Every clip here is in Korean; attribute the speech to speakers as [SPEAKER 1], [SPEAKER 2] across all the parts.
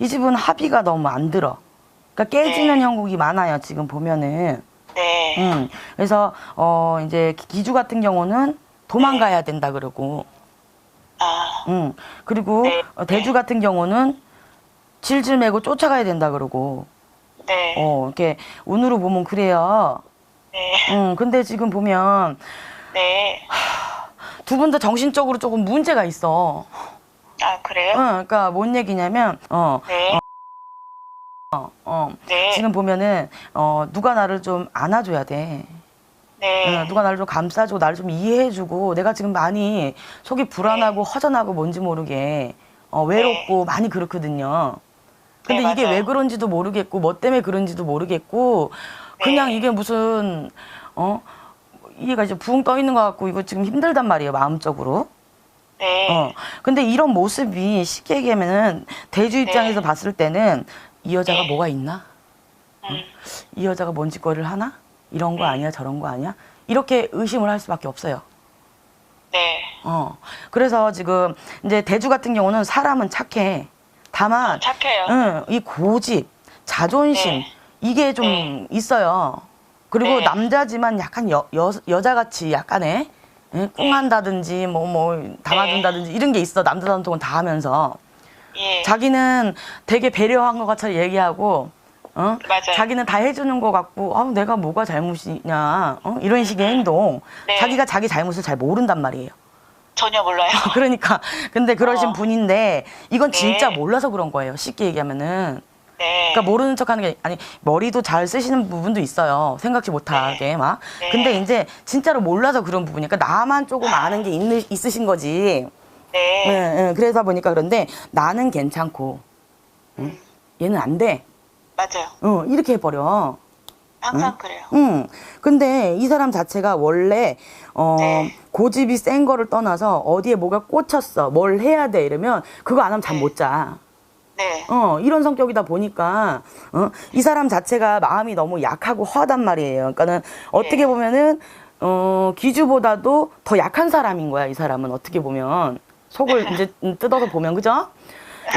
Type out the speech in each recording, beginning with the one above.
[SPEAKER 1] 이 집은 합의가 너무 안 들어. 그러니까 깨지는
[SPEAKER 2] 네.
[SPEAKER 1] 형국이 많아요. 지금 보면은.
[SPEAKER 2] 네.
[SPEAKER 1] 음. 그래서 어 이제 기주 같은 경우는 도망가야 된다 그러고.
[SPEAKER 2] 아,
[SPEAKER 1] 음. 그리고
[SPEAKER 2] 네.
[SPEAKER 1] 어, 대주 같은 경우는 질질 매고 쫓아가야 된다 그러고.
[SPEAKER 2] 네.
[SPEAKER 1] 어, 이렇게 운으로 보면 그래요.
[SPEAKER 2] 네.
[SPEAKER 1] 음. 근데 지금 보면
[SPEAKER 2] 네.
[SPEAKER 1] 두 분 다 정신적으로 조금 문제가 있어.
[SPEAKER 2] 아, 그래요?
[SPEAKER 1] 어, 그러니까 뭔 얘기냐면 어,
[SPEAKER 2] 네.
[SPEAKER 1] 어, 어.
[SPEAKER 2] 네.
[SPEAKER 1] 지금 보면은 어 누가 나를 좀 안아줘야 돼.
[SPEAKER 2] 네.
[SPEAKER 1] 어, 누가 나를 좀 감싸주고 나를 좀 이해해주고 내가 지금 많이 속이 불안하고
[SPEAKER 2] 네.
[SPEAKER 1] 허전하고 뭔지 모르게 어, 외롭고 많이 그렇거든요. 근데
[SPEAKER 2] 네,
[SPEAKER 1] 이게
[SPEAKER 2] 맞아요.
[SPEAKER 1] 왜 그런지도 모르겠고 뭐 때문에 그런지도 모르겠고 그냥
[SPEAKER 2] 네.
[SPEAKER 1] 이게 무슨 어 이해가 이제 붕 떠 있는 것 같고 이거 지금 힘들단 말이에요 마음적으로.
[SPEAKER 2] 네.
[SPEAKER 1] 어. 근데 이런 모습이 쉽게 얘기하면은 대주 입장에서
[SPEAKER 2] 네.
[SPEAKER 1] 봤을 때는 이 여자가
[SPEAKER 2] 네.
[SPEAKER 1] 뭐가 있나?
[SPEAKER 2] 음.
[SPEAKER 1] 이 여자가 뭔 짓거리를 하나? 이런 거
[SPEAKER 2] 네.
[SPEAKER 1] 아니야? 저런 거 아니야? 이렇게 의심을 할 수밖에 없어요.
[SPEAKER 2] 네.
[SPEAKER 1] 어. 그래서 지금 이제 대주 같은 경우는 사람은 착해. 다만,
[SPEAKER 2] 착해요.
[SPEAKER 1] 응, 이 고집, 자존심,
[SPEAKER 2] 네.
[SPEAKER 1] 이게 좀
[SPEAKER 2] 네.
[SPEAKER 1] 있어요. 그리고
[SPEAKER 2] 네.
[SPEAKER 1] 남자지만 약간 여, 여, 여자같이 약간의 예, 꿍한다든지 뭐, 뭐, 담아준다든지 이런 게 있어. 남자다운 통은 다 하면서.
[SPEAKER 2] 예.
[SPEAKER 1] 자기는 되게 배려한 것 같이 얘기하고, 어?
[SPEAKER 2] 맞아요.
[SPEAKER 1] 자기는 다 해주는 것 같고, 아, 내가 뭐가 잘못이냐, 어? 이런 식의 행동.
[SPEAKER 2] 네.
[SPEAKER 1] 자기가 자기 잘못을 잘 모른단 말이에요.
[SPEAKER 2] 전혀 몰라요.
[SPEAKER 1] 그러니까, 근데 그러신
[SPEAKER 2] 어.
[SPEAKER 1] 분인데, 이건 진짜
[SPEAKER 2] 네.
[SPEAKER 1] 몰라서 그런 거예요. 쉽게 얘기하면은.
[SPEAKER 2] 네.
[SPEAKER 1] 그러니까 모르는 척 하는 게 아니 머리도 잘 쓰시는 부분도 있어요 생각지 못하게 막
[SPEAKER 2] 네.
[SPEAKER 1] 근데 이제 진짜로 몰라서 그런 부분이니까 나만 조금 아는 게 있는, 있으신 거지
[SPEAKER 2] 네.
[SPEAKER 1] 예, 예, 그래서 보니까 그런데 나는 괜찮고 응? 얘는 안 돼
[SPEAKER 2] 맞아요.
[SPEAKER 1] 어, 이렇게 해버려
[SPEAKER 2] 항상 그래요.
[SPEAKER 1] 응. 근데 이 사람 자체가 원래 어,
[SPEAKER 2] 네.
[SPEAKER 1] 고집이 센 거를 떠나서 어디에 뭐가 꽂혔어 뭘 해야 돼 이러면 그거 안 하면 잠 못 자.
[SPEAKER 2] 네.
[SPEAKER 1] 어, 이런 성격이다 보니까, 어, 이 사람 자체가 마음이 너무 약하고 허하단 말이에요. 그러니까는 어떻게
[SPEAKER 2] 네.
[SPEAKER 1] 보면은, 어, 기주보다도 더 약한 사람인 거야, 이 사람은. 어떻게 보면. 속을 이제 뜯어서 보면, 그죠?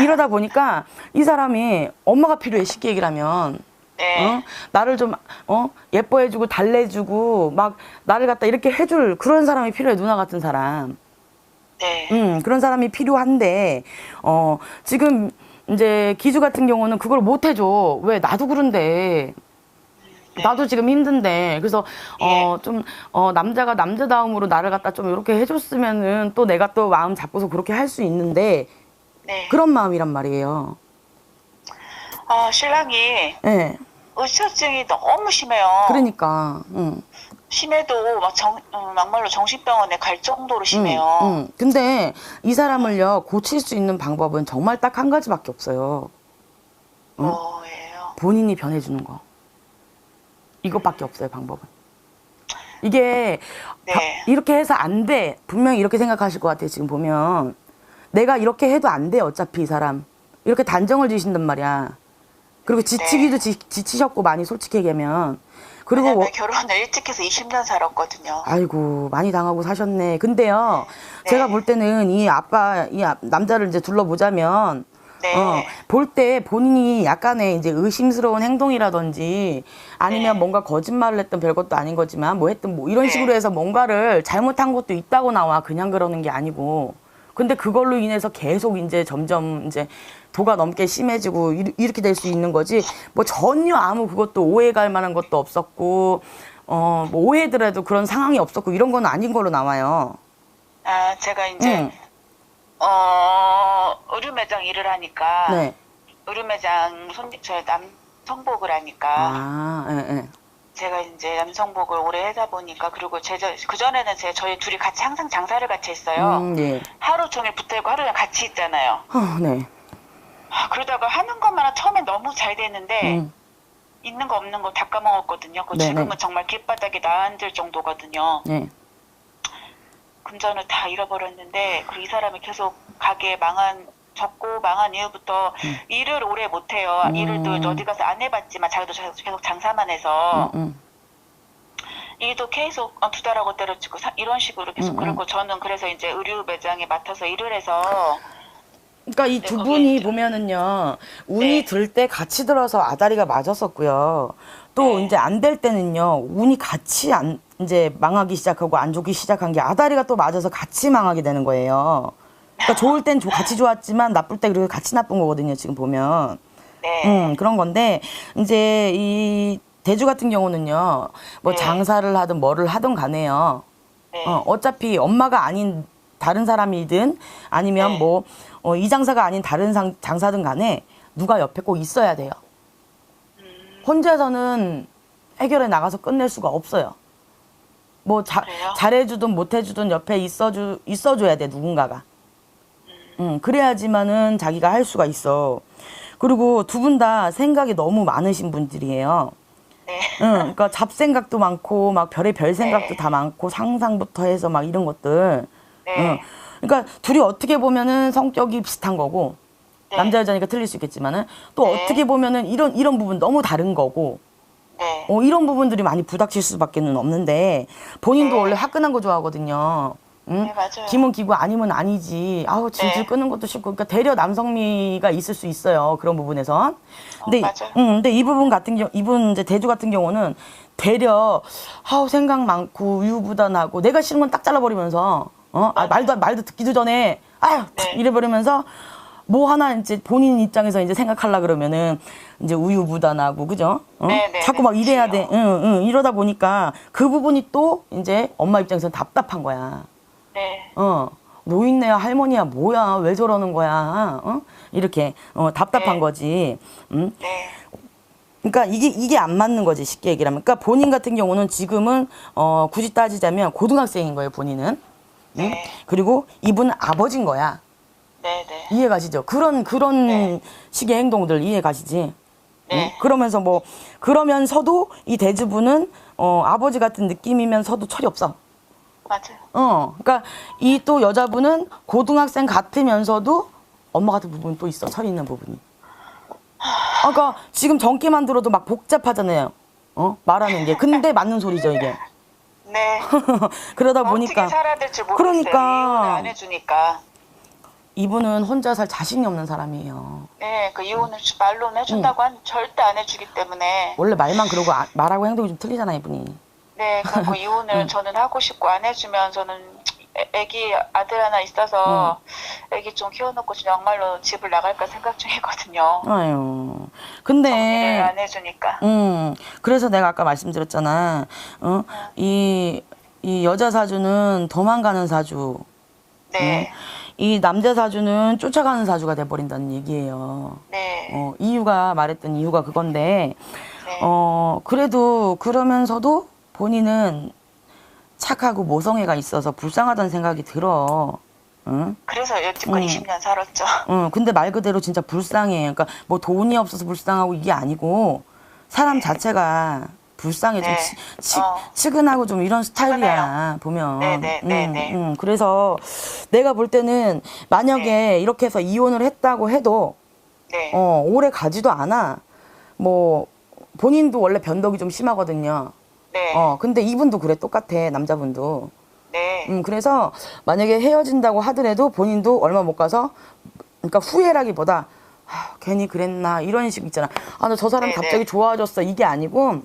[SPEAKER 1] 이러다 보니까 이 사람이 엄마가 필요해, 쉽게 얘기를 하면.
[SPEAKER 2] 네.
[SPEAKER 1] 어? 나를 좀, 어? 예뻐해주고, 달래주고, 막, 나를 갖다 이렇게 해줄 그런 사람이 필요해, 누나 같은 사람.
[SPEAKER 2] 네.
[SPEAKER 1] 음, 그런 사람이 필요한데, 어, 지금 이제 기주 같은 경우는 그걸 못 해줘. 왜? 나도 그런데. 나도 지금 힘든데. 그래서, 어, 좀, 어, 남자가 남자다움으로 나를 갖다 좀 이렇게 해줬으면은 또 내가 또 마음 잡고서 그렇게 할 수 있는데,
[SPEAKER 2] 네.
[SPEAKER 1] 그런 마음이란 말이에요.
[SPEAKER 2] 아, 신랑이
[SPEAKER 1] 예.
[SPEAKER 2] 의처증이 너무 심해요.
[SPEAKER 1] 그러니까, 응.
[SPEAKER 2] 심해도 막 정, 어, 막말로 정신병원에 갈 정도로 심해요.
[SPEAKER 1] 응, 응. 근데 이 사람을요, 고칠 수 있는 방법은 정말 딱 한 가지밖에 없어요. 응?
[SPEAKER 2] 뭐예요?
[SPEAKER 1] 본인이 변해주는 거. 이것밖에 없어요, 방법은. 이게
[SPEAKER 2] 네.
[SPEAKER 1] 바- 이렇게 해서 안 돼. 분명히 이렇게 생각하실 것 같아요, 지금 보면. 내가 이렇게 해도 안 돼, 어차피 이 사람. 이렇게 단정을 지신단 말이야. 그리고 지치기도 지, 지치셨고, 많이 솔직히 얘기하면. 그리고, 뭐-
[SPEAKER 2] 결혼을 일찍 해서 20년 살았거든요.
[SPEAKER 1] 아이고, 많이 당하고 사셨네. 근데요,
[SPEAKER 2] 네.
[SPEAKER 1] 제가 볼 때는 이 아빠, 이 아- 남자를 이제 둘러보자면,
[SPEAKER 2] 네.
[SPEAKER 1] 어, 볼때 본인이 약간의 이제 의심스러운 행동이라든지 아니면
[SPEAKER 2] 네.
[SPEAKER 1] 뭔가 거짓말을 했던 별것도 아닌 거지만 뭐 했든 뭐 이런
[SPEAKER 2] 네.
[SPEAKER 1] 식으로 해서 뭔가를 잘못한 것도 있다고 나와 그냥 그러는 게 아니고 근데 그걸로 인해서 계속 이제 점점 이제 도가 넘게 심해지고 이- 이렇게 될 수 있는 거지 뭐 전혀 아무 그것도 오해갈 만한 것도 없었고 어 뭐 오해더라도 그런 상황이 없었고 이런 건 아닌 걸로 나와요.
[SPEAKER 2] 아, 제가 이제
[SPEAKER 1] 응.
[SPEAKER 2] 어, 의류 매장 일을 하니까
[SPEAKER 1] 네.
[SPEAKER 2] 의류 매장 손님 저 남성복을 하니까
[SPEAKER 1] 아, 예, 예.
[SPEAKER 2] 제가 이제 남성복을 오래 하다 보니까 그리고 제그 전에는 제 저희 둘이 같이 항상 장사를 같이 했어요.
[SPEAKER 1] 음, 예.
[SPEAKER 2] 하루 종일 붙어 있고 하루 종일 같이 있잖아요.
[SPEAKER 1] 어, 네.
[SPEAKER 2] 아, 그러다가 하는 것만 처음엔 너무 잘 되는데
[SPEAKER 1] 음.
[SPEAKER 2] 있는 거 없는 거 다 까먹었거든요. 그
[SPEAKER 1] 네네.
[SPEAKER 2] 지금은 정말 길바닥에 나앉을 정도거든요.
[SPEAKER 1] 네.
[SPEAKER 2] 금전을 다 잃어버렸는데 그리고 이 사람이 계속 가게 망한 접고 망한 이후부터 일을 오래 못해요.
[SPEAKER 1] 음.
[SPEAKER 2] 일을 또 어디 가서 안 해봤지만 자기도 계속 계속 장사만 해서
[SPEAKER 1] 음, 음.
[SPEAKER 2] 일도 계속 어, 두 달하고 때려치고 사- 이런 식으로 계속
[SPEAKER 1] 음, 음.
[SPEAKER 2] 그러고 저는 그래서 이제 의류 매장에 맡아서 일을 해서
[SPEAKER 1] 그러니까 이
[SPEAKER 2] 네,
[SPEAKER 1] 두 분이. 보면은요 운이
[SPEAKER 2] 네.
[SPEAKER 1] 들 때 같이 들어서 아다리가 맞았었고요. 또
[SPEAKER 2] 네.
[SPEAKER 1] 이제 안 될 때는요 운이 같이 안 이제 망하기 시작하고 안 좋기 시작한 게 아다리가 또 맞아서 같이 망하게 되는 거예요. 그러니까 좋을 땐 조- 같이 좋았지만 나쁠 때 그래도 같이 나쁜 거거든요. 지금 보면.
[SPEAKER 2] 네.
[SPEAKER 1] 음, 그런 건데 이제 이 대주 같은 경우는요. 뭐
[SPEAKER 2] 네.
[SPEAKER 1] 장사를 하든 뭐를 하든 간에요.
[SPEAKER 2] 네.
[SPEAKER 1] 어, 어차피 엄마가 아닌 다른 사람이든 아니면
[SPEAKER 2] 네.
[SPEAKER 1] 뭐 어, 이 장사가 아닌 다른 상, 장사든 간에 누가 옆에 꼭 있어야 돼요.
[SPEAKER 2] 음,
[SPEAKER 1] 혼자서는 해결해 나가서 끝낼 수가 없어요. 뭐 자,
[SPEAKER 2] 그래요?
[SPEAKER 1] 잘해주든 못해주든 옆에 있어주 있어줘야 돼 누군가가. 음, 그래야지만은 자기가 할 수가 있어. 그리고 두 분 다 생각이 너무 많으신 분들이에요.
[SPEAKER 2] 네.
[SPEAKER 1] 응, 그러니까 잡생각도 많고 막 별의 별 생각도
[SPEAKER 2] 네.
[SPEAKER 1] 다 많고 상상부터 해서 막 이런 것들.
[SPEAKER 2] 네.
[SPEAKER 1] 응. 그러니까 둘이 어떻게 보면은 성격이 비슷한 거고
[SPEAKER 2] 네.
[SPEAKER 1] 남자 여자니까 틀릴 수 있겠지만은 또
[SPEAKER 2] 네.
[SPEAKER 1] 어떻게 보면은 이런 이런 부분 너무 다른 거고
[SPEAKER 2] 네.
[SPEAKER 1] 어, 이런 부분들이 많이 부닥칠 수밖에는 없는데 본인도
[SPEAKER 2] 네.
[SPEAKER 1] 원래 화끈한 거 좋아하거든요. 응?
[SPEAKER 2] 네, 맞아요.
[SPEAKER 1] 기면 기고 아니면 아니지. 아우 질질
[SPEAKER 2] 네.
[SPEAKER 1] 끄는 것도 싫고. 그러니까 대려 남성미가 있을 수 있어요. 그런 부분에선. 근데
[SPEAKER 2] 맞아요.
[SPEAKER 1] 응, 근데 이 부분 같은 경우 이분 이제 대주 같은 경우는 되려 아우 생각 많고 우유부단하고 내가 싫은 건 딱 잘라버리면서 어 아, 말도 말도 듣기도 전에 아유
[SPEAKER 2] 네.
[SPEAKER 1] 이래버리면서 뭐 하나 이제 본인 입장에서 이제 생각하려 그러면은 이제 우유부단하고 그죠? 어?
[SPEAKER 2] 네, 네,
[SPEAKER 1] 자꾸
[SPEAKER 2] 네,
[SPEAKER 1] 막 이래야 돼. 응, 응. 이러다 보니까 그 부분이 또 이제 엄마 입장에서는 답답한 거야.
[SPEAKER 2] 네.
[SPEAKER 1] 어. 노인네야 할머니야 뭐야 왜 저러는 거야 어 이렇게 어 답답한
[SPEAKER 2] 네.
[SPEAKER 1] 거지 음
[SPEAKER 2] 네.
[SPEAKER 1] 그러니까 이게 이게 안 맞는 거지 쉽게 얘기를 하면 그러니까 본인 같은 경우는 지금은 어 굳이 따지자면 고등학생인 거예요 본인은 음?
[SPEAKER 2] 네.
[SPEAKER 1] 그리고 이분은 아버지인 거야
[SPEAKER 2] 네. 네.
[SPEAKER 1] 이해 가시죠 그런 그런
[SPEAKER 2] 네.
[SPEAKER 1] 식의 행동들 이해 가시지
[SPEAKER 2] 네.
[SPEAKER 1] 음? 그러면서 뭐 그러면서도 이 대주부는 어 아버지 같은 느낌이면서도 철이 없어
[SPEAKER 2] 맞아요.
[SPEAKER 1] 어, 그러니까 이 또 여자분은 고등학생 같으면서도 엄마 같은 부분이 또 있어. 철이 있는 부분이. 아, 그러니까 지금 정기만 들어도 막 복잡하잖아요. 어, 말하는 게. 근데 맞는 소리죠 이게.
[SPEAKER 2] 네.
[SPEAKER 1] 그러다 보니까
[SPEAKER 2] 어떻게 살아야 될지 모르겠어요.
[SPEAKER 1] 그러니까.
[SPEAKER 2] 안 해주니까.
[SPEAKER 1] 이분은 혼자 살 자신이 없는 사람이에요.
[SPEAKER 2] 네, 그 이혼을 말로는 해준다고 한 절대 안 해주기 때문에
[SPEAKER 1] 원래 말만 그러고 아- 말하고 행동이 좀 틀리잖아 이분이.
[SPEAKER 2] 네, 그리고 이혼을 저는 하고 싶고 안 해주면 저는 애- 애기 아들 하나 있어서 애기 좀 키워놓고 정말로 집을 나갈까 생각 중이거든요.
[SPEAKER 1] 아유. 근데
[SPEAKER 2] 안 해주니까.
[SPEAKER 1] 음, 그래서 내가 아까 말씀드렸잖아. 어? 이, 이 여자 사주는 도망가는 사주.
[SPEAKER 2] 네,
[SPEAKER 1] 이 남자 사주는 쫓아가는 사주가 돼버린다는 얘기예요.
[SPEAKER 2] 네,
[SPEAKER 1] 어, 이유가 말했던 이유가 그건데,
[SPEAKER 2] 네,
[SPEAKER 1] 어, 그래도 그러면서도 본인은 착하고 모성애가 있어서 불쌍하다는 생각이 들어. 응?
[SPEAKER 2] 그래서 여태껏
[SPEAKER 1] 음.
[SPEAKER 2] 20년 살았죠.
[SPEAKER 1] 응, 근데 말 그대로 진짜 불쌍해. 그러니까 뭐 돈이 없어서 불쌍하고 이게 아니고 사람 자체가 불쌍해. 좀
[SPEAKER 2] 네.
[SPEAKER 1] 치, 치,
[SPEAKER 2] 어.
[SPEAKER 1] 치근하고 좀 이런 스타일이야, 보면.
[SPEAKER 2] 네, 네, 네,
[SPEAKER 1] 음,
[SPEAKER 2] 네.
[SPEAKER 1] 음, 그래서 내가 볼 때는 만약에 이렇게 해서 이혼을 했다고 해도
[SPEAKER 2] 네,
[SPEAKER 1] 어, 오래 가지도 않아. 뭐 본인도 원래 변덕이 좀 심하거든요.
[SPEAKER 2] 네,
[SPEAKER 1] 어, 근데 이분도 그래 똑같아 남자분도.
[SPEAKER 2] 네,
[SPEAKER 1] 음, 그래서 만약에 헤어진다고 하더라도 본인도 얼마 못 가서 그러니까 후회라기보다 아, 괜히 그랬나 이런 식 있잖아. 아, 나 저 사람
[SPEAKER 2] 네네.
[SPEAKER 1] 갑자기 좋아졌어 이게 아니고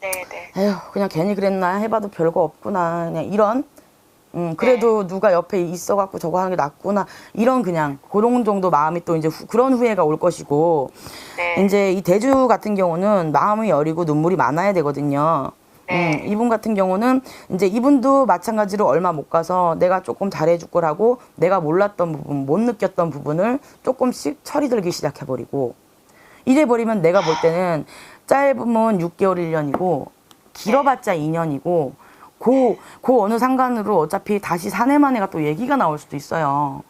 [SPEAKER 2] 네, 네,
[SPEAKER 1] 에휴 그냥 괜히 그랬나 해봐도 별거 없구나 그냥 이런. 음, 그래도
[SPEAKER 2] 네.
[SPEAKER 1] 누가 옆에 있어갖고 저거 하는 게 낫구나 이런 그냥 그런 정도 마음이 또 이제 후- 그런 후회가 올 것이고
[SPEAKER 2] 네,
[SPEAKER 1] 이제 이 대주 같은 경우는 마음이 여리고 눈물이 많아야 되거든요.
[SPEAKER 2] 네.
[SPEAKER 1] 음, 이분 같은 경우는 이제 이분도 마찬가지로 얼마 못 가서 내가 조금 잘해줄 거라고 내가 몰랐던 부분, 못 느꼈던 부분을 조금씩 철이 들기 시작해버리고 이래버리면 내가 볼 때는 짧으면 6개월, 1년이고 길어봤자 2년이고 그, 그 어느 상관으로 어차피 다시 사내만에가 또 얘기가 나올 수도 있어요.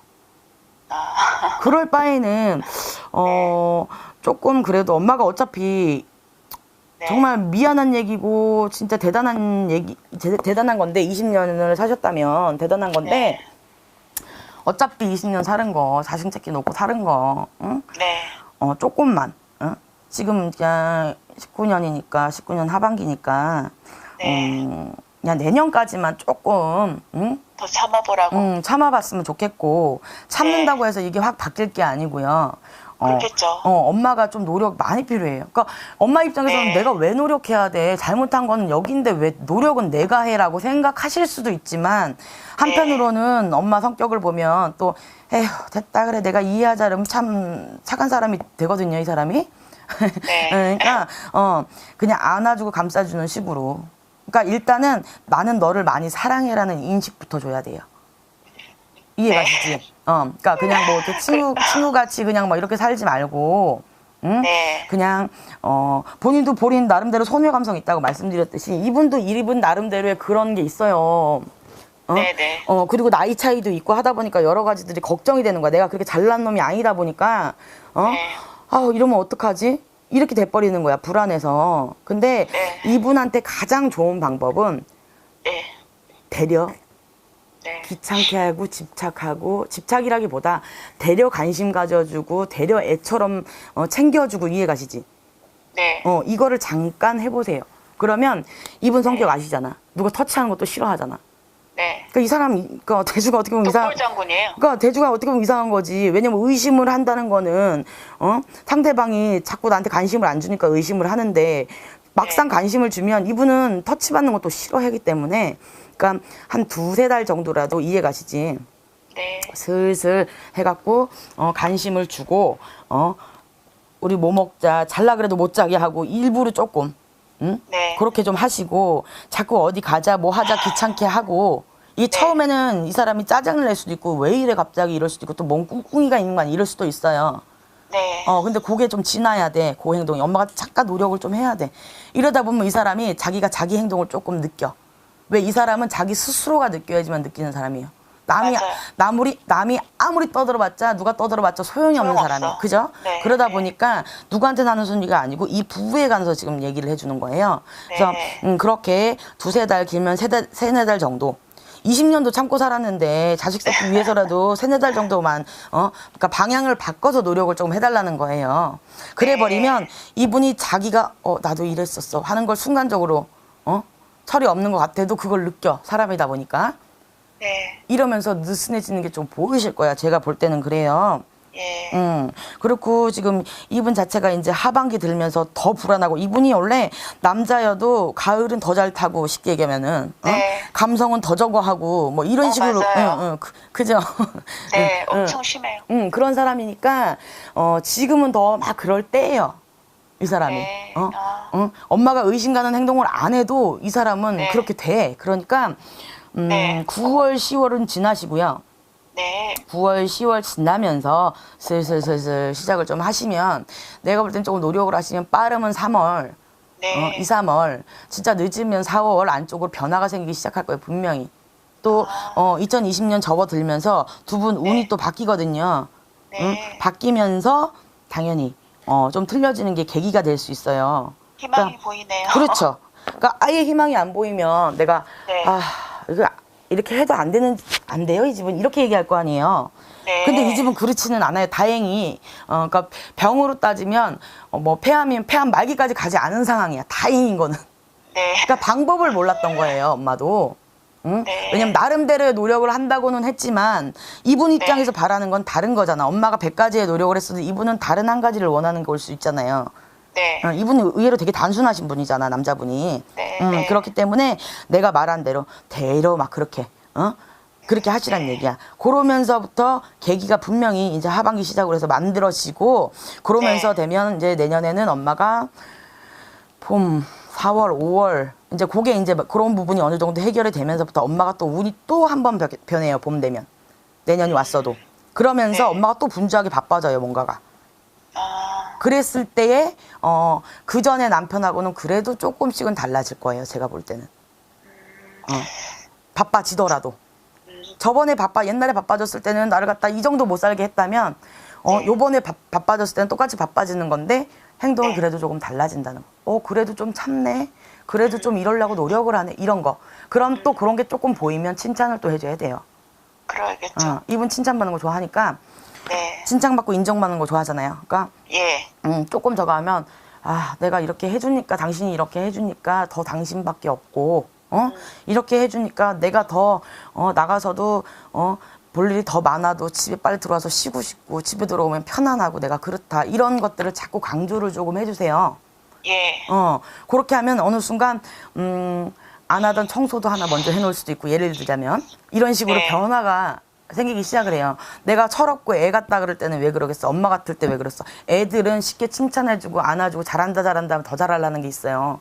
[SPEAKER 2] 아,
[SPEAKER 1] 그럴 바에는 어 조금 그래도 엄마가 어차피
[SPEAKER 2] 네.
[SPEAKER 1] 정말 미안한 얘기고 진짜 대단한 얘기 대, 대단한 건데 20년을 사셨다면 대단한 건데
[SPEAKER 2] 네.
[SPEAKER 1] 어차피 20년 사는 거 새끼 놓고 사는 거 응?
[SPEAKER 2] 네,
[SPEAKER 1] 어 조금만 응? 지금 그냥 19년이니까 19년 하반기니까
[SPEAKER 2] 네.
[SPEAKER 1] 음, 그냥 내년까지만 조금 응?
[SPEAKER 2] 더 참아보라고.
[SPEAKER 1] 음, 참아봤으면 좋겠고 참는다고 해서 이게 확 바뀔 게 아니고요. 어,
[SPEAKER 2] 네. 그렇겠죠.
[SPEAKER 1] 어, 엄마가 좀 노력 많이 필요해요. 그러니까 엄마 입장에서는
[SPEAKER 2] 네.
[SPEAKER 1] 내가 왜 노력해야 돼? 잘못한 거는 여긴데 왜 노력은 내가 해라고 생각하실 수도 있지만 한편으로는 엄마 성격을 보면 또 에휴 됐다 그래 내가 이해하자 이러면 참 착한 사람이 되거든요 이 사람이.
[SPEAKER 2] 네.
[SPEAKER 1] 그러니까 어 그냥 안아주고 감싸주는 식으로. 그러니까 일단은 나는 너를 많이 사랑해라는 인식부터 줘야 돼요. 이해가
[SPEAKER 2] 네.
[SPEAKER 1] 어, 그러니까 그냥 뭐 이렇게 친구 친구 같이 그냥 뭐 이렇게 살지 말고, 응?
[SPEAKER 2] 네.
[SPEAKER 1] 그냥 어 본인도 본인 나름대로 소녀 감성 있다고 말씀드렸듯이 이분도 이분 나름대로의 그런 게 있어요. 어?
[SPEAKER 2] 네네.
[SPEAKER 1] 어 그리고 나이 차이도 있고 하다 보니까 여러 가지들이 걱정이 되는 거야. 내가 그렇게 잘난 놈이 아니다 보니까 어
[SPEAKER 2] 네.
[SPEAKER 1] 아 이러면 어떡하지? 이렇게 돼버리는 거야 불안해서. 근데
[SPEAKER 2] 네.
[SPEAKER 1] 이분한테 가장 좋은 방법은
[SPEAKER 2] 네.
[SPEAKER 1] 배려.
[SPEAKER 2] 네.
[SPEAKER 1] 귀찮게 하고 집착하고 집착이라기보다 대려 관심 가져주고 대려 애처럼 어, 챙겨주고 이해 가시지?
[SPEAKER 2] 네.
[SPEAKER 1] 어 이거를 잠깐 해보세요. 그러면 이분 성격 아시잖아. 누가 터치하는 것도 싫어하잖아.
[SPEAKER 2] 네.
[SPEAKER 1] 그러니까 이 사람, 그러니까 대주가 어떻게 보면 이상.
[SPEAKER 2] 독불 장군이에요.
[SPEAKER 1] 그러니까 대주가 어떻게 보면 이상한 거지. 왜냐면 의심을 한다는 거는 어 상대방이 자꾸 나한테 관심을 안 주니까 의심을 하는데 막상
[SPEAKER 2] 네.
[SPEAKER 1] 관심을 주면 이분은 터치 받는 것도 싫어하기 때문에 그러니까 한 두세 달 정도라도 이해 가시지.
[SPEAKER 2] 네.
[SPEAKER 1] 슬슬 해갖고 어 관심을 주고 어 우리 뭐 먹자 잘라 그래도 못 자게 하고 일부러 조금 응?
[SPEAKER 2] 네.
[SPEAKER 1] 그렇게 좀 하시고 자꾸 어디 가자 뭐 하자 귀찮게 하고 이게 처음에는 이 사람이 짜증을 낼 수도 있고 왜 이래 갑자기 이럴 수도 있고 또 뭔 꿍꿍이가 있는 거 아니야 이럴 수도 있어요.
[SPEAKER 2] 네.
[SPEAKER 1] 어 근데 그게 좀 지나야 돼. 그 행동이 엄마가 잠깐 노력을 좀 해야 돼. 이러다 보면 이 사람이 자기가 자기 행동을 조금 느껴. 왜 이 사람은 자기 스스로가 느껴야지만 느끼는 사람이에요. 남이
[SPEAKER 2] 맞아요.
[SPEAKER 1] 남이 남이 아무리 떠들어봤자 누가 떠들어봤자 소용이 없는. 사람이에요. 그죠?
[SPEAKER 2] 네,
[SPEAKER 1] 그러다
[SPEAKER 2] 네.
[SPEAKER 1] 보니까 누구한테 나는 순위가 아니고 이 부부에 관해서 지금 얘기를 해주는 거예요. 그래서
[SPEAKER 2] 네.
[SPEAKER 1] 음, 그렇게 두세 달 길면 세달 세네 달 정도. 20년도 참고 살았는데 자식 새끼 위해서라도 세네 달 정도만 어 그러니까 방향을 바꿔서 노력을 조금 해달라는 거예요. 그래
[SPEAKER 2] 네.
[SPEAKER 1] 버리면 이분이 자기가 어 나도 이랬었어 하는 걸 순간적으로 어 철이 없는 것 같아도 그걸 느껴 사람이다 보니까
[SPEAKER 2] 네.
[SPEAKER 1] 이러면서 느슨해지는 게 좀 보이실 거야. 제가 볼 때는 그래요.
[SPEAKER 2] 예.
[SPEAKER 1] 음, 그렇고 지금 이분 자체가 이제 하반기 들면서 더 불안하고 이분이 원래 남자여도 가을은 더 잘 타고 쉽게 얘기하면은 어?
[SPEAKER 2] 네.
[SPEAKER 1] 감성은 더 적어하고 뭐 이런
[SPEAKER 2] 어,
[SPEAKER 1] 식으로
[SPEAKER 2] 맞아요.
[SPEAKER 1] 응, 응, 그, 그죠?
[SPEAKER 2] 네.
[SPEAKER 1] 응, 응.
[SPEAKER 2] 엄청 심해요.
[SPEAKER 1] 음, 그런 사람이니까 어, 지금은 더 막 그럴 때예요. 이 사람이.
[SPEAKER 2] 네.
[SPEAKER 1] 어?
[SPEAKER 2] 아.
[SPEAKER 1] 어? 엄마가 의심 가는 행동을 안 해도 이 사람은
[SPEAKER 2] 네.
[SPEAKER 1] 그렇게 돼. 그러니까 음,
[SPEAKER 2] 네.
[SPEAKER 1] 9월, 10월은 지나시고요.
[SPEAKER 2] 네.
[SPEAKER 1] 9월, 10월 지나면서 슬슬슬슬 시작을 좀 하시면 내가 볼 땐 조금 노력을 하시면 빠르면 3월,
[SPEAKER 2] 네.
[SPEAKER 1] 어, 2, 3월, 진짜 늦으면 4월 안쪽으로 변화가 생기기 시작할 거예요, 분명히. 또 어, 2020년 접어들면서 두 분 운이
[SPEAKER 2] 네.
[SPEAKER 1] 또 바뀌거든요.
[SPEAKER 2] 네.
[SPEAKER 1] 응? 바뀌면서 당연히 어, 좀 틀려지는 게 계기가 될 수 있어요.
[SPEAKER 2] 희망이
[SPEAKER 1] 그러니까-
[SPEAKER 2] 보이네요.
[SPEAKER 1] 그렇죠. 그러니까 아예 희망이 안 보이면 내가
[SPEAKER 2] 네.
[SPEAKER 1] 아 이거 이렇게 해도 안 되는 안 돼요 이 집은 이렇게 얘기할 거 아니에요.
[SPEAKER 2] 네.
[SPEAKER 1] 근데 이 집은 그렇지는 않아요. 다행히 어 그러니까 병으로 따지면 어, 뭐 폐암이면 폐암 말기까지 가지 않은 상황이야. 다행인 거는.
[SPEAKER 2] 네.
[SPEAKER 1] 그러니까 방법을 몰랐던 거예요, 엄마도. 응?
[SPEAKER 2] 네.
[SPEAKER 1] 왜냐면 나름대로의 노력을 한다고는 했지만 이분 입장에서
[SPEAKER 2] 네.
[SPEAKER 1] 바라는 건 다른 거잖아. 엄마가 100가지의 노력을 했어도 이분은 다른 한 가지를 원하는 걸 수 있잖아요.
[SPEAKER 2] 네.
[SPEAKER 1] 어, 이분은 의외로 되게 단순하신 분이잖아 남자분이.
[SPEAKER 2] 네,
[SPEAKER 1] 음,
[SPEAKER 2] 네.
[SPEAKER 1] 그렇기 때문에 내가 말한 대로 대로 막 그렇게 어 그렇게 하시란
[SPEAKER 2] 네.
[SPEAKER 1] 얘기야. 그러면서부터 계기가 분명히 이제 하반기 시작으로 해서 만들어지고 그러면서
[SPEAKER 2] 네.
[SPEAKER 1] 되면 이제 내년에는 엄마가 봄 4월 5월 이제 그게 이제 그런 부분이 어느 정도 해결이 되면서부터 엄마가 또 운이 또 한 번 변해요 봄 되면 내년이 왔어도 그러면서
[SPEAKER 2] 네.
[SPEAKER 1] 엄마가 또 분주하게 바빠져요 뭔가가.
[SPEAKER 2] 아,
[SPEAKER 1] 그랬을 때에 어, 그 전에 남편하고는 그래도 조금씩은 달라질 거예요. 제가 볼 때는. 어, 바빠지더라도. 저번에 바빠 옛날에 바빠졌을 때는 나를 갖다 이 정도 못 살게 했다면 어,
[SPEAKER 2] 네.
[SPEAKER 1] 요번에 바, 바빠졌을 때는 똑같이 바빠지는 건데 행동이
[SPEAKER 2] 네.
[SPEAKER 1] 그래도 조금 달라진다는 거. 어, 그래도 좀 참네. 그래도 좀 이러려고 노력을 하네. 이런 거. 그럼 또 그런 게 조금 보이면 칭찬을 또 해줘야 돼요.
[SPEAKER 2] 그러겠죠.
[SPEAKER 1] 어, 이분 칭찬받는 거 좋아하니까
[SPEAKER 2] 네.
[SPEAKER 1] 칭찬받고 인정받는 거 좋아하잖아요. 그러니까
[SPEAKER 2] 예.
[SPEAKER 1] 음, 조금 더 가면 아 내가 이렇게 해주니까 당신이 이렇게 해주니까 더 당신밖에 없고 어 이렇게 해주니까 내가 더 어, 나가서도 어 볼 일이 더 많아도 집에 빨리 들어와서 쉬고 싶고 집에 들어오면 편안하고 내가 그렇다 이런 것들을 자꾸 강조를 조금 해주세요.
[SPEAKER 2] 예.
[SPEAKER 1] 어 그렇게 하면 어느 순간 음 안 하던 청소도 하나 먼저 해놓을 수도 있고 예를 들자면 이런 식으로
[SPEAKER 2] 네.
[SPEAKER 1] 변화가 생기기 시작을 해요. 내가 철없고 애 같다 그럴 때는 왜 그러겠어? 엄마 같을 때 왜 그랬어? 애들은 쉽게 칭찬해주고 안아주고 잘한다 잘한다 하면 더 잘하려는 게 있어요.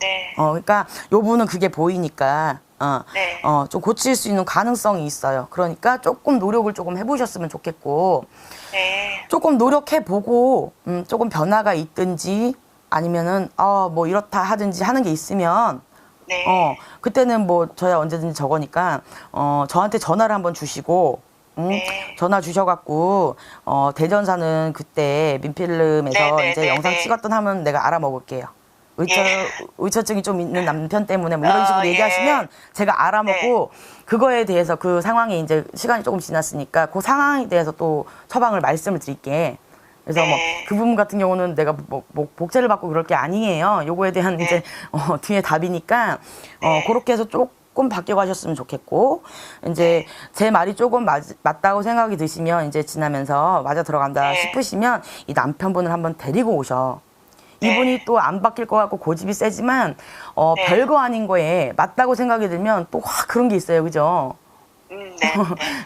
[SPEAKER 2] 네.
[SPEAKER 1] 어, 그러니까 요 분은 그게 보이니까 어,
[SPEAKER 2] 네.
[SPEAKER 1] 어, 좀 고칠 수 있는 가능성이 있어요. 그러니까 조금 노력을 조금 해보셨으면 좋겠고
[SPEAKER 2] 네.
[SPEAKER 1] 조금 노력해 보고 음, 조금 변화가 있든지 아니면은 어, 뭐 이렇다 하든지 하는 게 있으면
[SPEAKER 2] 네.
[SPEAKER 1] 어 그때는 뭐 저야 언제든지 저거니까 어 저한테 전화를 한번 주시고 응?
[SPEAKER 2] 네.
[SPEAKER 1] 전화 주셔갖고 어 대전 사는 그때 민필름에서
[SPEAKER 2] 네, 네,
[SPEAKER 1] 이제
[SPEAKER 2] 네,
[SPEAKER 1] 영상
[SPEAKER 2] 네.
[SPEAKER 1] 찍었던 하면 내가 알아먹을게요. 의처
[SPEAKER 2] 예.
[SPEAKER 1] 의처증이 좀 있는 남편 때문에 뭐 이런
[SPEAKER 2] 어,
[SPEAKER 1] 식으로
[SPEAKER 2] 예.
[SPEAKER 1] 얘기하시면 제가 알아먹고 그거에 대해서 그 상황이 이제 시간이 조금 지났으니까 그 상황에 대해서 또 처방을 말씀을 드릴게. 그래서
[SPEAKER 2] 네.
[SPEAKER 1] 뭐그 부분 같은 경우는 내가 뭐, 뭐 복제를 받고 그럴 게 아니에요. 요거에 대한
[SPEAKER 2] 네.
[SPEAKER 1] 이제 어, 뒤에 답이니까 어,
[SPEAKER 2] 네.
[SPEAKER 1] 그렇게 해서 조금 바뀌어 가셨으면 좋겠고 이제 제 말이 조금 맞, 맞다고 생각이 드시면 이제 지나면서 맞아 들어간다
[SPEAKER 2] 네.
[SPEAKER 1] 싶으시면 이 남편분을 한번 데리고 오셔.
[SPEAKER 2] 네.
[SPEAKER 1] 이분이 또 안 바뀔 것 같고 고집이 세지만 어,
[SPEAKER 2] 네.
[SPEAKER 1] 별거 아닌 거에 맞다고 생각이 들면 또 확 그런 게 있어요, 그죠?
[SPEAKER 2] 음, 네. 네.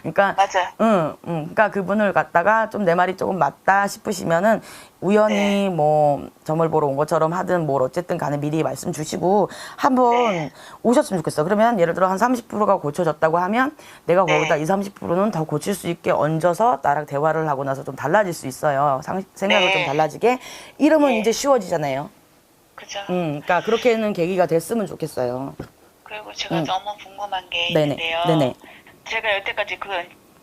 [SPEAKER 1] 그러니까
[SPEAKER 2] 맞아.
[SPEAKER 1] 응, 응. 그러니까 그분을 갖다가 좀 내 말이 조금 맞다 싶으시면은 우연히
[SPEAKER 2] 네.
[SPEAKER 1] 뭐 점을 보러 온 것처럼 하든 뭘 어쨌든 간에 미리 말씀 주시고 한번
[SPEAKER 2] 네.
[SPEAKER 1] 오셨으면 좋겠어. 그러면 예를 들어 한 30%가 고쳐졌다고 하면 내가
[SPEAKER 2] 네.
[SPEAKER 1] 거기다 2, 30%는 더 고칠 수 있게 얹어서 나랑 대화를 하고 나서 좀 달라질 수 있어요. 상- 생각을
[SPEAKER 2] 네.
[SPEAKER 1] 좀 달라지게. 이러면
[SPEAKER 2] 네.
[SPEAKER 1] 이제 쉬워지잖아요.
[SPEAKER 2] 그죠.
[SPEAKER 1] 음, 그러니까 그렇게는 계기가 됐으면 좋겠어요.
[SPEAKER 2] 그리고 제가
[SPEAKER 1] 음.
[SPEAKER 2] 너무 궁금한 게
[SPEAKER 1] 네네.
[SPEAKER 2] 있는데요.
[SPEAKER 1] 네네.
[SPEAKER 2] 제가 여태까지 그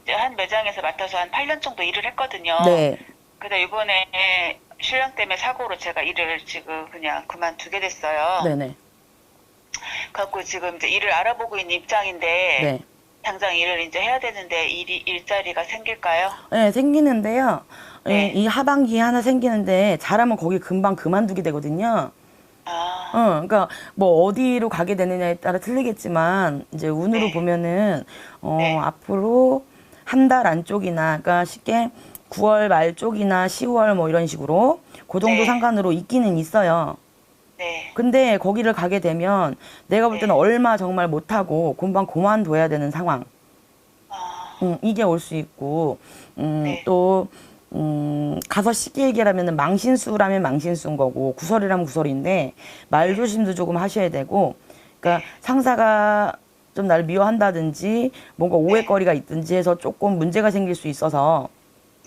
[SPEAKER 2] 한 매장에서 맡아서 한 8년 정도 일을 했거든요.
[SPEAKER 1] 네.
[SPEAKER 2] 근데 이번에 신랑 때문에 사고로 제가 일을 지금 그냥 그만두게 됐어요.
[SPEAKER 1] 네네.
[SPEAKER 2] 갖고 지금 이제 일을 알아보고 있는 입장인데
[SPEAKER 1] 네.
[SPEAKER 2] 당장 일을 이제 해야 되는데 일이 일자리가 생길까요?
[SPEAKER 1] 네, 생기는데요.
[SPEAKER 2] 네.
[SPEAKER 1] 이, 이 하반기에 하나 생기는데 잘하면 거기 금방 그만두게 되거든요.
[SPEAKER 2] 아,
[SPEAKER 1] 어, 그러니까 뭐 어디로 가게 되느냐에 따라 틀리겠지만 이제 운으로
[SPEAKER 2] 네.
[SPEAKER 1] 보면은 어,
[SPEAKER 2] 네.
[SPEAKER 1] 앞으로 한 달 안쪽이나 그러니까 쉽게 9월 말 쪽이나 10월 뭐 이런 식으로 그 정도
[SPEAKER 2] 네.
[SPEAKER 1] 상관으로 있기는 있어요.
[SPEAKER 2] 네.
[SPEAKER 1] 근데 거기를 가게 되면 내가 볼 때는
[SPEAKER 2] 네.
[SPEAKER 1] 얼마 정말 못하고 금방 그만둬야 되는 상황.
[SPEAKER 2] 아,
[SPEAKER 1] 음, 이게 올 수 있고, 음,
[SPEAKER 2] 네.
[SPEAKER 1] 또, 음, 가서 쉽게 얘기하면은 망신수라면 망신수인 거고, 구설이라면 구설인데, 말 조심도 조금 하셔야 되고, 그러니까 상사가 좀 나를 미워한다든지, 뭔가 오해거리가 있든지 해서 조금 문제가 생길 수 있어서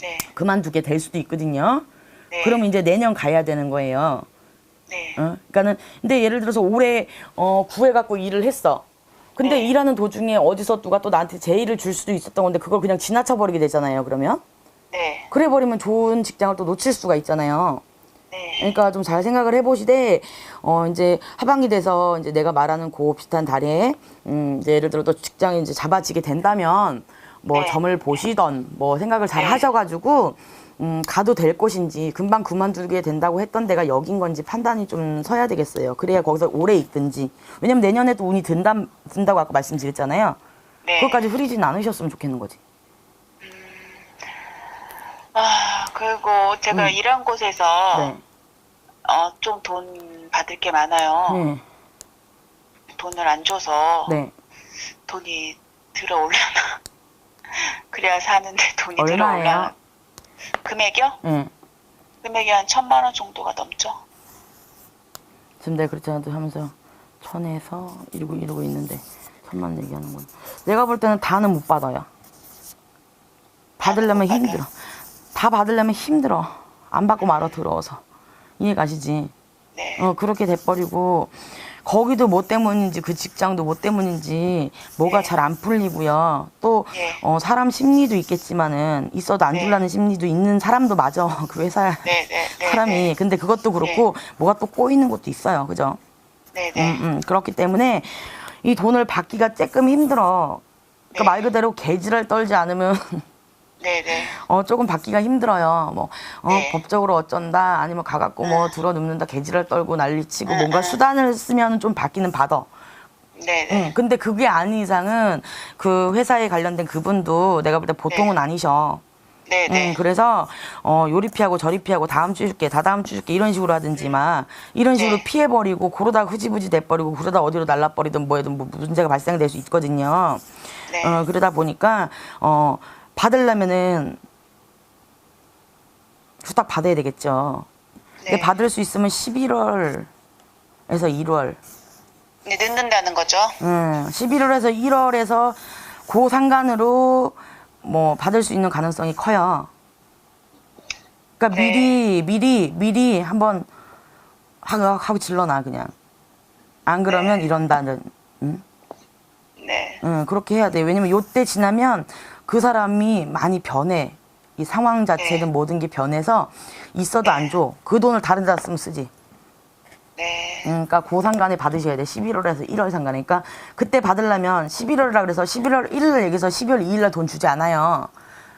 [SPEAKER 2] 네.
[SPEAKER 1] 그만두게 될 수도 있거든요.
[SPEAKER 2] 네.
[SPEAKER 1] 그러면 이제 내년 가야 되는 거예요.
[SPEAKER 2] 네.
[SPEAKER 1] 어? 그러니까는 근데 예를 들어서 올해 어 구해갖고 일을 했어. 근데
[SPEAKER 2] 네.
[SPEAKER 1] 일하는 도중에 어디서 누가 또 나한테 제의를 줄 수도 있었던 건데 그걸 그냥 지나쳐 버리게 되잖아요. 그러면
[SPEAKER 2] 네.
[SPEAKER 1] 그래 버리면 좋은 직장을 또 놓칠 수가 있잖아요.
[SPEAKER 2] 네.
[SPEAKER 1] 그러니까 좀 잘 생각을 해보시되 어 이제 하반기 돼서 이제 내가 말하는 그 비슷한 달에 음 이제 예를 들어 또 직장이 이제 잡아지게 된다면 뭐
[SPEAKER 2] 네.
[SPEAKER 1] 점을 보시던 뭐 생각을 잘
[SPEAKER 2] 네.
[SPEAKER 1] 하셔가지고 음 가도 될 곳인지 금방 그만두게 된다고 했던 데가 여긴 건지 판단이 좀 서야 되겠어요. 그래야 거기서 오래 있든지 왜냐면 내년에도 운이 든다 든다고 아까 말씀드렸잖아요.
[SPEAKER 2] 네.
[SPEAKER 1] 그것까지 흐리진 않으셨으면 좋겠는 거지.
[SPEAKER 2] 아, 그리고 제가
[SPEAKER 1] 음.
[SPEAKER 2] 일한 곳에서
[SPEAKER 1] 네.
[SPEAKER 2] 어, 좀 돈 받을 게 많아요.
[SPEAKER 1] 네.
[SPEAKER 2] 돈을 안 줘서
[SPEAKER 1] 네.
[SPEAKER 2] 돈이 들어올라나. 그래야 사는데 돈이
[SPEAKER 1] 얼마예요?
[SPEAKER 2] 들어올라. 금액이요?
[SPEAKER 1] 네.
[SPEAKER 2] 금액이 한 천만 원 정도가 넘죠.
[SPEAKER 1] 지금 내가 그렇지 않아도 하면서 천에서 이러고 이러고 있는데 천만 얘기하는 건 내가 볼 때는 다는 못 받아요. 받으려면? 힘들어. 다 받으려면 힘들어. 안 받고 말아 들어서 이해 가시지?
[SPEAKER 2] 네.
[SPEAKER 1] 어 그렇게 돼버리고 거기도 뭐 때문인지 그 직장도 뭐 때문인지 뭐가
[SPEAKER 2] 네.
[SPEAKER 1] 잘안 풀리고요. 또
[SPEAKER 2] 예.
[SPEAKER 1] 어, 사람 심리도 있겠지만은 있어도 안
[SPEAKER 2] 네.
[SPEAKER 1] 줄라는 심리도 있는 사람도 맞아. 그 회사
[SPEAKER 2] 네, 네, 네.
[SPEAKER 1] 사람이
[SPEAKER 2] 네,
[SPEAKER 1] 근데 그것도 그렇고 뭐가 또 꼬이는 것도 있어요. 그죠?
[SPEAKER 2] 네, 네.
[SPEAKER 1] 음, 음. 그렇기 때문에 이 돈을 받기가 조금 힘들어. 그러니까
[SPEAKER 2] 네.
[SPEAKER 1] 말 그대로 개지를 떨지 않으면
[SPEAKER 2] 네, 네.
[SPEAKER 1] 어 조금 받기가 힘들어요. 뭐 어,
[SPEAKER 2] 네.
[SPEAKER 1] 법적으로 어쩐다 아니면 가갖고 뭐 들어 눕는다 개지를 떨고 난리치고
[SPEAKER 2] 음,
[SPEAKER 1] 뭔가
[SPEAKER 2] 음.
[SPEAKER 1] 수단을 쓰면 좀 받기는 받아.
[SPEAKER 2] 네네.
[SPEAKER 1] 응, 근데 그게 아닌 이상은 그 회사에 관련된 그분도 내가 볼 때 보통은
[SPEAKER 2] 네.
[SPEAKER 1] 아니셔.
[SPEAKER 2] 네네.
[SPEAKER 1] 응, 그래서 어, 요리 피하고 저리 피하고 다음 주 줄게, 다다음 주 줄게 이런 식으로 하든지 막 이런 식으로
[SPEAKER 2] 네.
[SPEAKER 1] 피해버리고 그러다 흐지부지 돼버리고 그러다 어디로 날라버리든 뭐해든 뭐 문제가 발생될 수 있거든요.
[SPEAKER 2] 네.
[SPEAKER 1] 어, 그러다 보니까 어, 받으려면은 후딱 받아야 되겠죠. 근데
[SPEAKER 2] 네.
[SPEAKER 1] 받을 수 있으면 11월에서 1월.
[SPEAKER 2] 네, 늦는다는 거죠.
[SPEAKER 1] 음, 11월에서 1월에서 그 상간으로 뭐 받을 수 있는 가능성이 커요. 그러니까
[SPEAKER 2] 네.
[SPEAKER 1] 미리 미리 미리 한번 하고, 하고 질러놔 그냥. 안 그러면 이런다는. 응?
[SPEAKER 2] 네.
[SPEAKER 1] 응, 그렇게 해야 돼. 왜냐면 요때 지나면 그 사람이 많이 변해. 이 상황 자체는
[SPEAKER 2] 네.
[SPEAKER 1] 모든 게 변해서 있어도 안 줘. 그 돈을 다른 데 쓰면 쓰지.
[SPEAKER 2] 네.
[SPEAKER 1] 음, 그러니까 그 상간에 받으셔야 돼. 11월에서 1월 상간에. 그러니까 그때 받으려면 11월이라 그래서 11월 1일 얘기해서 12월 2일 날 돈 주지 않아요.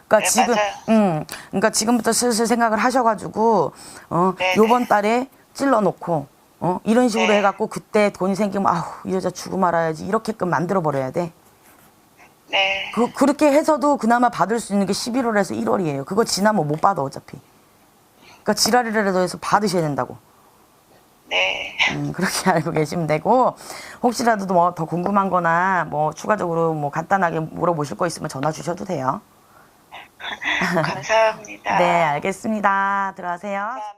[SPEAKER 1] 그러니까
[SPEAKER 2] 네,
[SPEAKER 1] 지금
[SPEAKER 2] 맞아요.
[SPEAKER 1] 음, 그러니까 지금부터 슬슬 생각을 하셔 가지고 어,
[SPEAKER 2] 네,
[SPEAKER 1] 요번 달에 찔러 놓고 어, 이런 식으로
[SPEAKER 2] 네.
[SPEAKER 1] 해 갖고 그때 돈이 생기면 아우, 이 여자 주고 말아야지. 이렇게끔 만들어 버려야 돼.
[SPEAKER 2] 네.
[SPEAKER 1] 그, 그렇게 해서도 그나마 받을 수 있는 게 11월에서 1월이에요. 그거 지나면 못 받아, 어차피. 그러니까 지랄이라도 해서 받으셔야 된다고.
[SPEAKER 2] 네.
[SPEAKER 1] 음, 그렇게 알고 계시면 되고 혹시라도 뭐 더 궁금한 거나 뭐 추가적으로 뭐 간단하게 물어보실 거 있으면 전화 주셔도 돼요.
[SPEAKER 2] 감사합니다.
[SPEAKER 1] 네, 알겠습니다. 들어가세요.
[SPEAKER 2] 감사합니다.